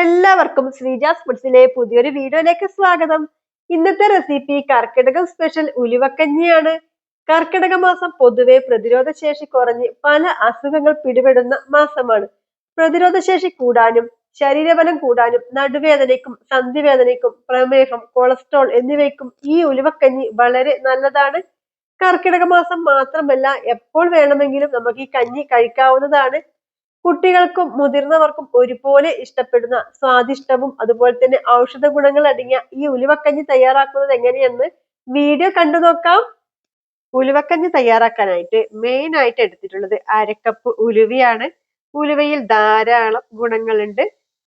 എല്ലാവർക്കും ശ്രീജാസ് ഫുഡ്സിലെ പുതിയൊരു വീഡിയോയിലേക്ക് സ്വാഗതം. ഇന്നത്തെ റെസിപ്പി കർക്കിടകം സ്പെഷ്യൽ ഉലുവക്കഞ്ഞിയാണ്. കർക്കിടക മാസം പൊതുവെ പ്രതിരോധ ശേഷി കുറഞ്ഞ് പല അസുഖങ്ങൾ പിടിപെടുന്ന മാസമാണ്. പ്രതിരോധ ശേഷി കൂടാനും ശരീരബലം കൂടാനും നടുവേദനയ്ക്കും സന്ധിവേദനയ്ക്കും പ്രമേഹം കൊളസ്ട്രോൾ എന്നിവയ്ക്കും ഈ ഉലുവക്കഞ്ഞി വളരെ നല്ലതാണ്. കർക്കിടക മാസം മാത്രമല്ല എപ്പോൾ വേണമെങ്കിലും നമുക്ക് ഈ കഞ്ഞി കഴിക്കാവുന്നതാണ്. കുട്ടികൾക്കും മുതിർന്നവർക്കും ഒരുപോലെ ഇഷ്ടപ്പെടുന്ന സ്വാദിഷ്ടവും അതുപോലെ തന്നെ ഔഷധ ഗുണങ്ങൾ അടങ്ങിയ ഈ ഉലുവക്കഞ്ഞി തയ്യാറാക്കുന്നത് എങ്ങനെയെന്ന് വീഡിയോ കണ്ടു നോക്കാം. ഉലുവക്കഞ്ഞി തയ്യാറാക്കാനായിട്ട് മെയിൻ ആയിട്ട് എടുത്തിട്ടുള്ളത് അരക്കപ്പ് ഉലുവയാണ്. ഉലുവയിൽ ധാരാളം ഗുണങ്ങളുണ്ട്.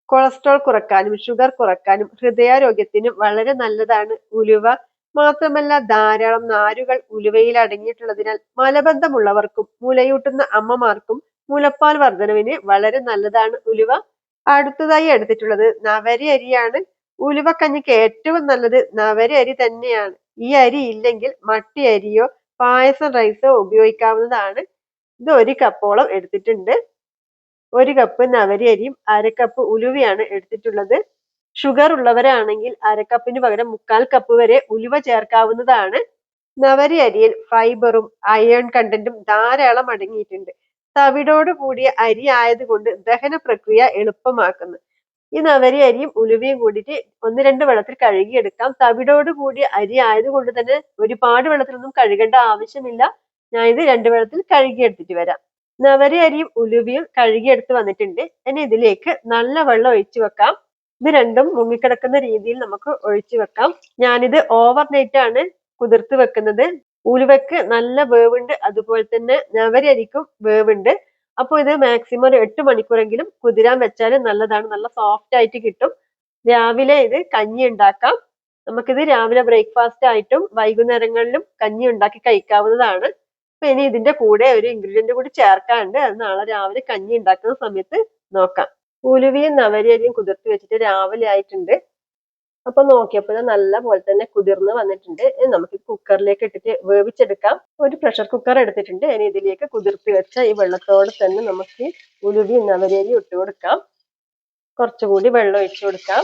കൊളസ്ട്രോൾ കുറക്കാനും ഷുഗർ കുറക്കാനും ഹൃദയാരോഗ്യത്തിനും വളരെ നല്ലതാണ് ഉലുവ. മാത്രമല്ല ധാരാളം നാരുകൾ ഉലുവയിൽ അടങ്ങിയിട്ടുള്ളതിനാൽ മലബന്ധമുള്ളവർക്കും മുലയൂട്ടുന്ന അമ്മമാർക്കും മുലപ്പാൽ വർധനവിന് വളരെ നല്ലതാണ് ഉലുവ. അടുത്തതായി എടുത്തിട്ടുള്ളത് നവരി അരിയാണ്. ഉലുവക്കഞ്ഞിക്ക് ഏറ്റവും നല്ലത് നവരി അരി തന്നെയാണ്. ഈ അരി ഇല്ലെങ്കിൽ മട്ടി അരിയോ പായസം റൈസോ ഉപയോഗിക്കാവുന്നതാണ്. ഇത് ഒരു കപ്പോളം എടുത്തിട്ടുണ്ട്. ഒരു കപ്പ് നവരി അരിയും അര കപ്പ് ഉലുവയാണ് എടുത്തിട്ടുള്ളത്. ഷുഗർ ഉള്ളവരാണെങ്കിൽ അരക്കപ്പിന് പകരം മുക്കാൽ കപ്പ് വരെ ഉലുവ ചേർക്കാവുന്നതാണ്. നവരി അരിയിൽ ഫൈബറും അയൺ കണ്ടന്റും ധാരാളം അടങ്ങിയിട്ടുണ്ട്. തവിടോട് കൂടിയ അരി ആയതുകൊണ്ട് ദഹന പ്രക്രിയ എളുപ്പമാക്കുന്നു. ഈ നവരി അരിയും ഉലുവയും കൂടിയിട്ട് ഒന്ന് രണ്ട് വെള്ളത്തിൽ കഴുകിയെടുക്കാം. തവിടോട് കൂടിയ അരി ആയതുകൊണ്ട് തന്നെ ഒരുപാട് വെള്ളത്തിലൊന്നും കഴുകേണ്ട ആവശ്യമില്ല. ഞാൻ ഇത് രണ്ട് വെള്ളത്തിൽ കഴുകിയെടുത്തിട്ട് വരാം. നവരി അരിയും ഉലുവയും കഴുകിയെടുത്ത് വന്നിട്ടുണ്ട്. ഇനി ഇതിലേക്ക് നല്ല വെള്ളം ഒഴിച്ചു വെക്കാം. ഇത് രണ്ടും മുങ്ങിക്കിടക്കുന്ന രീതിയിൽ നമുക്ക് ഒഴിച്ചു വെക്കാം. ഞാനിത് ഓവർ നൈറ്റ് ആണ് കുതിർത്ത് വെക്കുന്നത്. ഉലുവക്ക് നല്ല വേവുണ്ട്. അതുപോലെ തന്നെ നവരി അരിക്കും വേവുണ്ട്. അപ്പോൾ ഇത് മാക്സിമം ഒരു എട്ട് മണിക്കൂറെങ്കിലും കുതിരാൻ വെച്ചാൽ നല്ലതാണ്. നല്ല സോഫ്റ്റ് ആയിട്ട് കിട്ടും. രാവിലെ ഇത് കഞ്ഞി ഉണ്ടാക്കാം. നമുക്കിത് രാവിലെ ബ്രേക്ക്ഫാസ്റ്റ് ആയിട്ടും വൈകുന്നേരങ്ങളിലും കഞ്ഞി ഉണ്ടാക്കി കഴിക്കാവുന്നതാണ്. അപ്പൊ ഇനി ഇതിന്റെ കൂടെ ഒരു ഇൻഗ്രീഡിയന്റ് കൂടി ചേർക്കാണ്ട് അത് നാളെ രാവിലെ കഞ്ഞി ഉണ്ടാക്കുന്ന സമയത്ത് നോക്കാം. ഉലുവയും നവരിയരിയും കുതിർത്തി വെച്ചിട്ട് രാവിലെ ആയിട്ടുണ്ട്. അപ്പൊ നോക്കിയപ്പോൾ നല്ല പോലെ തന്നെ കുതിർന്ന് വന്നിട്ടുണ്ട്. ഇനി നമുക്ക് കുക്കറിലേക്ക് ഇട്ടിട്ട് വേവിച്ചെടുക്കാം. ഒരു പ്രഷർ കുക്കർ എടുത്തിട്ടുണ്ട്. ഇനി ഇതിലേക്ക് കുതിർത്തി വെച്ച ഈ വെള്ളത്തോടെ തന്നെ നമുക്ക് ഉലുവി നവരേലി ഇട്ട് കൊടുക്കാം. കുറച്ചുകൂടി വെള്ളം ഒഴിച്ചു കൊടുക്കാം.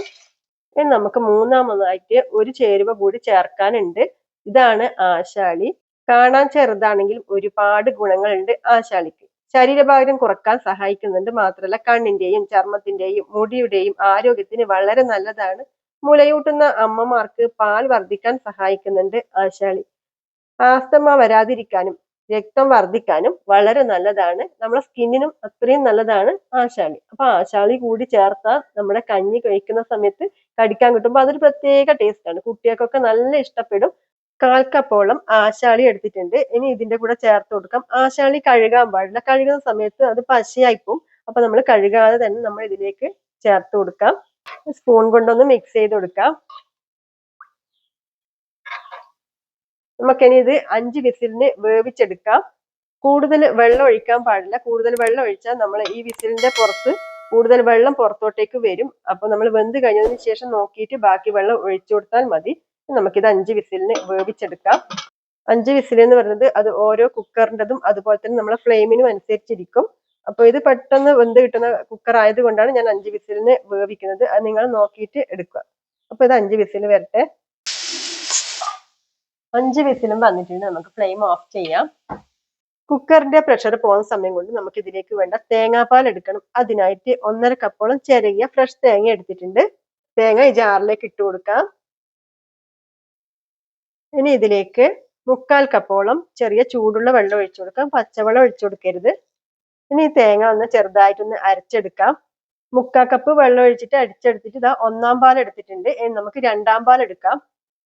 ഇനി നമുക്ക് മൂന്നാമതായിട്ട് ഒരു ചേരുവ കൂടി ചേർക്കാനുണ്ട്. ഇതാണ് ആശാളി. കാണാൻ ചെറുതാണെങ്കിലും ഒരുപാട് ഗുണങ്ങളുണ്ട് ആശാളിക്ക്. ശരീരഭാരം കുറയ്ക്കാൻ സഹായിക്കുന്നുണ്ട്. മാത്രമല്ല കണ്ണിന്റെയും ചർമ്മത്തിന്റെയും മുടിയുടെയും ആരോഗ്യത്തിന് വളരെ നല്ലതാണ്. മുലയൂട്ടുന്ന അമ്മമാർക്ക് പാൽ വർദ്ധിക്കാൻ സഹായിക്കുന്നുണ്ട് ആശാളി. ആസ്തമ വരാതിരിക്കാനും രക്തം വർദ്ധിക്കാനും വളരെ നല്ലതാണ്. നമ്മുടെ സ്കിന്നിനും അത്രയും നല്ലതാണ് ആശാളി. അപ്പൊ ആശാളി കൂടി ചേർത്താൽ നമ്മുടെ കഞ്ഞി കഴിക്കുന്ന സമയത്ത് കടിക്കാൻ കിട്ടുമ്പോൾ അതൊരു പ്രത്യേക ടേസ്റ്റ് ആണ്. കുട്ടികൾക്കൊക്കെ നല്ല ഇഷ്ടപ്പെടും. കാൽക്കപ്പോളം ആശാളി എടുത്തിട്ടുണ്ട്. ഇനി ഇതിന്റെ കൂടെ ചേർത്ത് കൊടുക്കാം. ആശാളി കഴുകാൻ പാടില്ല. കഴുകുന്ന സമയത്ത് അത് പശയായിപ്പോവും അപ്പൊ നമ്മൾ കഴുകാതെ തന്നെ നമ്മൾ ഇതിലേക്ക് ചേർത്ത് കൊടുക്കാം. സ്പൂൺ കൊണ്ടൊന്ന് മിക്സ് ചെയ്ത് കൊടുക്കാം. നമുക്കിനി ഇത് അഞ്ച് വിസിലിന് വേവിച്ചെടുക്കാം. കൂടുതൽ വെള്ളം ഒഴിക്കാൻ പാടില്ല. കൂടുതൽ വെള്ളം ഒഴിച്ചാൽ നമ്മൾ ഈ വിസിലിന്റെ പുറത്ത് കൂടുതൽ വെള്ളം പുറത്തോട്ടേക്ക് വരും. അപ്പൊ നമ്മൾ വെന്ത് കഴിഞ്ഞതിന് ശേഷം നോക്കിയിട്ട് ബാക്കി വെള്ളം ഒഴിച്ചു കൊടുത്താൽ മതി. നമുക്കിത് അഞ്ച് വിസിലിന് വേവിച്ചെടുക്കാം. അഞ്ച് വിസിൽ എന്ന് പറയുന്നത് അത് ഓരോ കുക്കറിന്റെതും അതുപോലെ തന്നെ നമ്മളെ ഫ്ലെയിമിനും അനുസരിച്ചിരിക്കും. അപ്പോൾ ഇത് പെട്ടെന്ന് വെന്ത് കിട്ടുന്ന കുക്കർ ആയതുകൊണ്ടാണ് ഞാൻ അഞ്ച് വിസിലിന് വേവിക്കുന്നത്. അത് നിങ്ങൾ നോക്കിയിട്ട് എടുക്കുക. അപ്പോൾ ഇത് അഞ്ച് വിസിൽ വരട്ടെ. അഞ്ച് വിസിലും വന്നിട്ടുണ്ട്. നമുക്ക് ഫ്ലെയിം ഓഫ് ചെയ്യാം. കുക്കറിന്റെ പ്രഷർ പോകുന്ന സമയം കൊണ്ട് നമുക്ക് ഇതിലേക്ക് വേണ്ട തേങ്ങാപ്പാൽ എടുക്കണം. അതിനായിട്ട് ഒന്നര കപ്പോളം ചെറിയ ഫ്രഷ് തേങ്ങ എടുത്തിട്ടുണ്ട്. തേങ്ങ ഈ ജാറിലേക്ക് ഇട്ട് കൊടുക്കാം. ഇനി ഇതിലേക്ക് മുക്കാൽ കപ്പോളം ചെറിയ ചൂടുള്ള വെള്ളം ഒഴിച്ചു കൊടുക്കാം. പച്ചവെള്ളം ഒഴിച്ചു കൊടുക്കരുത്. ഇനി തേങ്ങ ഒന്ന് ചെറുതായിട്ടൊന്ന് അരച്ചെടുക്കാം. മുക്കാൽ കപ്പ് വെള്ളം ഒഴിച്ചിട്ട് അടിച്ചെടുത്തിട്ട് ഇതാ ഒന്നാം പാൽ എടുത്തിട്ടുണ്ട്. ഇനി നമുക്ക് രണ്ടാം പാൽ എടുക്കാം.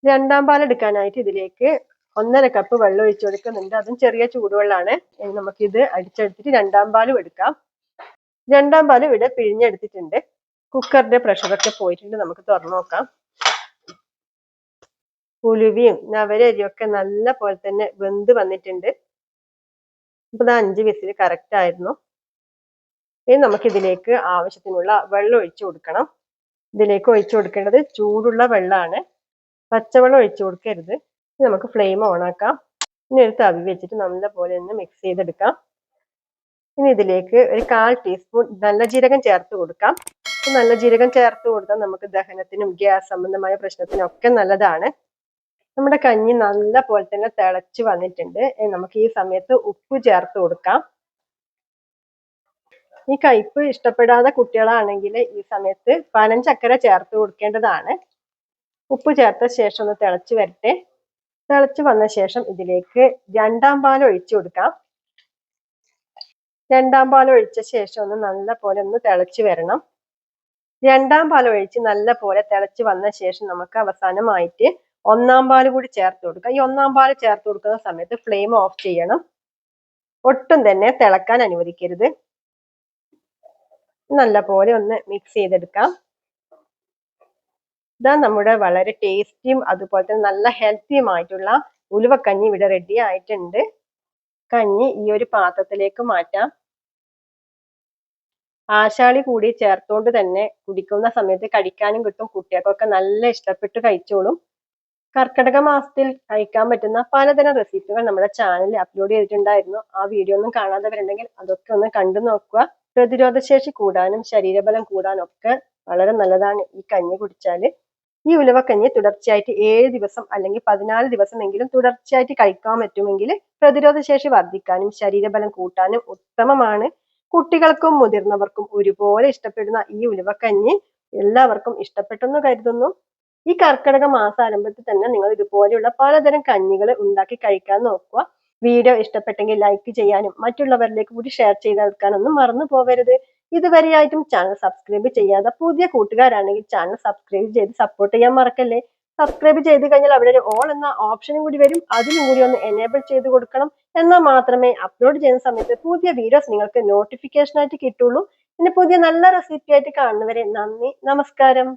രണ്ടാം പാൽ എടുക്കാനായിട്ട് ഇതിലേക്ക് ഒന്നര കപ്പ് വെള്ളം ഒഴിച്ചു കൊടുക്കുന്നുണ്ട്. അതും ചെറിയ ചൂടുവെള്ളമാണ്. ഇനി നമുക്കിത് അടിച്ചെടുത്തിട്ട് രണ്ടാം പാലും എടുക്കാം. രണ്ടാം പാൽ ഇവിടെ പിഴിഞ്ഞെടുത്തിട്ടുണ്ട്. കുക്കറിന്റെ പ്രഷറൊക്കെ പോയിട്ടുണ്ട്. നമുക്ക് തുറന്നു നോക്കാം. ഉലുവയും നവരരിയും ഒക്കെ നല്ല പോലെ തന്നെ വെന്ത് വന്നിട്ടുണ്ട്. ഇപ്പൊ ഇത് അഞ്ച് വിസിൽ കറക്റ്റ് ആയിരുന്നു. ഇനി നമുക്കിതിലേക്ക് ആവശ്യത്തിനുള്ള വെള്ളം ഒഴിച്ചു കൊടുക്കണം. ഇതിലേക്ക് ഒഴിച്ചു കൊടുക്കേണ്ടത് ചൂടുള്ള വെള്ളമാണ് പച്ചവെള്ളം ഒഴിച്ചു കൊടുക്കരുത്. നമുക്ക് ഫ്ലെയിം ഓണാക്കാം ഇനി ഒരു തവി വെച്ചിട്ട് നല്ല പോലെ ഒന്ന് മിക്സ് ചെയ്തെടുക്കാം. ഇനി ഇതിലേക്ക് ഒരു കാൽ ടീസ്പൂൺ നല്ല ജീരകം ചേർത്ത് കൊടുക്കാം. നല്ല ജീരകം ചേർത്ത് കൊടുത്താൽ നമുക്ക് ദഹനത്തിനും ഗ്യാസ് സംബന്ധമായ പ്രശ്നത്തിനും ഒക്കെ നല്ലതാണ്. നമ്മുടെ കഞ്ഞി നല്ല പോലെ തന്നെ തിളച്ച് വന്നിട്ടുണ്ട്. നമുക്ക് ഈ സമയത്ത് ഉപ്പ് ചേർത്ത് കൊടുക്കാം. ഈ കയ്പ്പ് ഇഷ്ടപ്പെടാതെ കുട്ടികളാണെങ്കിൽ ഈ സമയത്ത് പനഞ്ചക്കര ചേർത്ത് കൊടുക്കേണ്ടതാണ്. ഉപ്പ് ചേർത്ത ശേഷം ഒന്ന് തിളച്ച് വരട്ടെ. തിളച്ച് വന്ന ശേഷം ഇതിലേക്ക് രണ്ടാം പാൽ ഒഴിച്ചു കൊടുക്കാം. രണ്ടാം പാൽ ഒഴിച്ച ശേഷം ഒന്ന് നല്ല പോലെ ഒന്ന് തിളച്ച് വരണം. രണ്ടാം പാൽ ഒഴിച്ച് നല്ല പോലെ തിളച്ച് വന്ന ശേഷം നമുക്ക് അവസാനമായിട്ട് ഒന്നാം പാൽ കൂടി ചേർത്ത് കൊടുക്കുക. ഈ ഒന്നാം പാൽ ചേർത്ത് കൊടുക്കുന്ന സമയത്ത് ഫ്ലെയിം ഓഫ് ചെയ്യണം. ഒട്ടും തന്നെ തിളക്കാൻ അനുവദിക്കരുത്. നല്ല പോലെ ഒന്ന് മിക്സ് ചെയ്തെടുക്കാം. ഇതാ നമ്മുടെ വളരെ ടേസ്റ്റിയും അതുപോലെ തന്നെ നല്ല ഹെൽത്തിയുമായിട്ടുള്ള ഉലുവക്കഞ്ഞി ഇവിടെ റെഡി ആയിട്ടുണ്ട്. കഞ്ഞി ഈ ഒരു പാത്രത്തിലേക്ക് മാറ്റാം. ആശാളി കൂടി ചേർത്തോണ്ട് തന്നെ കുടിക്കുന്ന സമയത്ത് കഴിക്കാനും കിട്ടും. കുട്ടികൾക്കൊക്കെ നല്ല ഇഷ്ടപ്പെട്ട് കഴിച്ചോളും. കർക്കിടക മാസത്തിൽ കഴിക്കാൻ പറ്റുന്ന പലതരം റെസിപ്പികൾ നമ്മുടെ ചാനലിൽ അപ്ലോഡ് ചെയ്തിട്ടുണ്ടായിരുന്നു. ആ വീഡിയോ ഒന്നും കാണാത്തവരുണ്ടെങ്കിൽ അതൊക്കെ ഒന്ന് കണ്ടു നോക്കുക. പ്രതിരോധശേഷി കൂടാനും ശരീരബലം കൂടാനും ഒക്കെ വളരെ നല്ലതാണ് ഈ കഞ്ഞി കുടിച്ചാൽ. ഈ ഉലവക്കഞ്ഞി തുടർച്ചയായിട്ട് ഏഴ് ദിവസം അല്ലെങ്കിൽ പതിനാല് ദിവസമെങ്കിലും തുടർച്ചയായിട്ട് കഴിക്കാൻ പറ്റുമെങ്കിൽ പ്രതിരോധശേഷി വർദ്ധിക്കാനും ശരീരബലം കൂട്ടാനും ഉത്തമമാണ്. കുട്ടികൾക്കും മുതിർന്നവർക്കും ഒരുപോലെ ഇഷ്ടപ്പെടുന്ന ഈ ഉലുവക്കഞ്ഞി എല്ലാവർക്കും ഇഷ്ടപ്പെട്ടെന്ന് കരുതുന്നു. ഈ കർക്കിടക മാസാരംഭത്തിൽ തന്നെ നിങ്ങൾ ഇതുപോലെയുള്ള പലതരം കഞ്ഞികൾ ഉണ്ടാക്കി കഴിക്കാൻ നോക്കുക. വീഡിയോ ഇഷ്ടപ്പെട്ടെങ്കിൽ ലൈക്ക് ചെയ്യാനും മറ്റുള്ളവരിലേക്ക് കൂടി ഷെയർ ചെയ്ത് കൊടുക്കാനൊന്നും മറന്നു പോകരുത്. ഇതുവരെയായിട്ടും ചാനൽ സബ്സ്ക്രൈബ് ചെയ്യാതെ പുതിയ കൂട്ടുകാരാണെങ്കിൽ ചാനൽ സബ്സ്ക്രൈബ് ചെയ്ത് സപ്പോർട്ട് ചെയ്യാൻ മറക്കല്ലേ? സബ്സ്ക്രൈബ് ചെയ്ത് കഴിഞ്ഞാൽ അവിടെ ഒരു ഓൾ എന്ന ഓപ്ഷനും കൂടി വരും. അതിനും കൂടി ഒന്ന് എനേബിൾ ചെയ്ത് കൊടുക്കണം. എന്നാൽ മാത്രമേ അപ്ലോഡ് ചെയ്യുന്ന സമയത്ത് പുതിയ വീഡിയോസ് നിങ്ങൾക്ക് നോട്ടിഫിക്കേഷൻ ആയിട്ട് കിട്ടുള്ളൂ. പിന്നെ പുതിയ നല്ല റെസിപ്പി ആയിട്ട് കാണുന്നവരെ നന്ദി. നമസ്കാരം.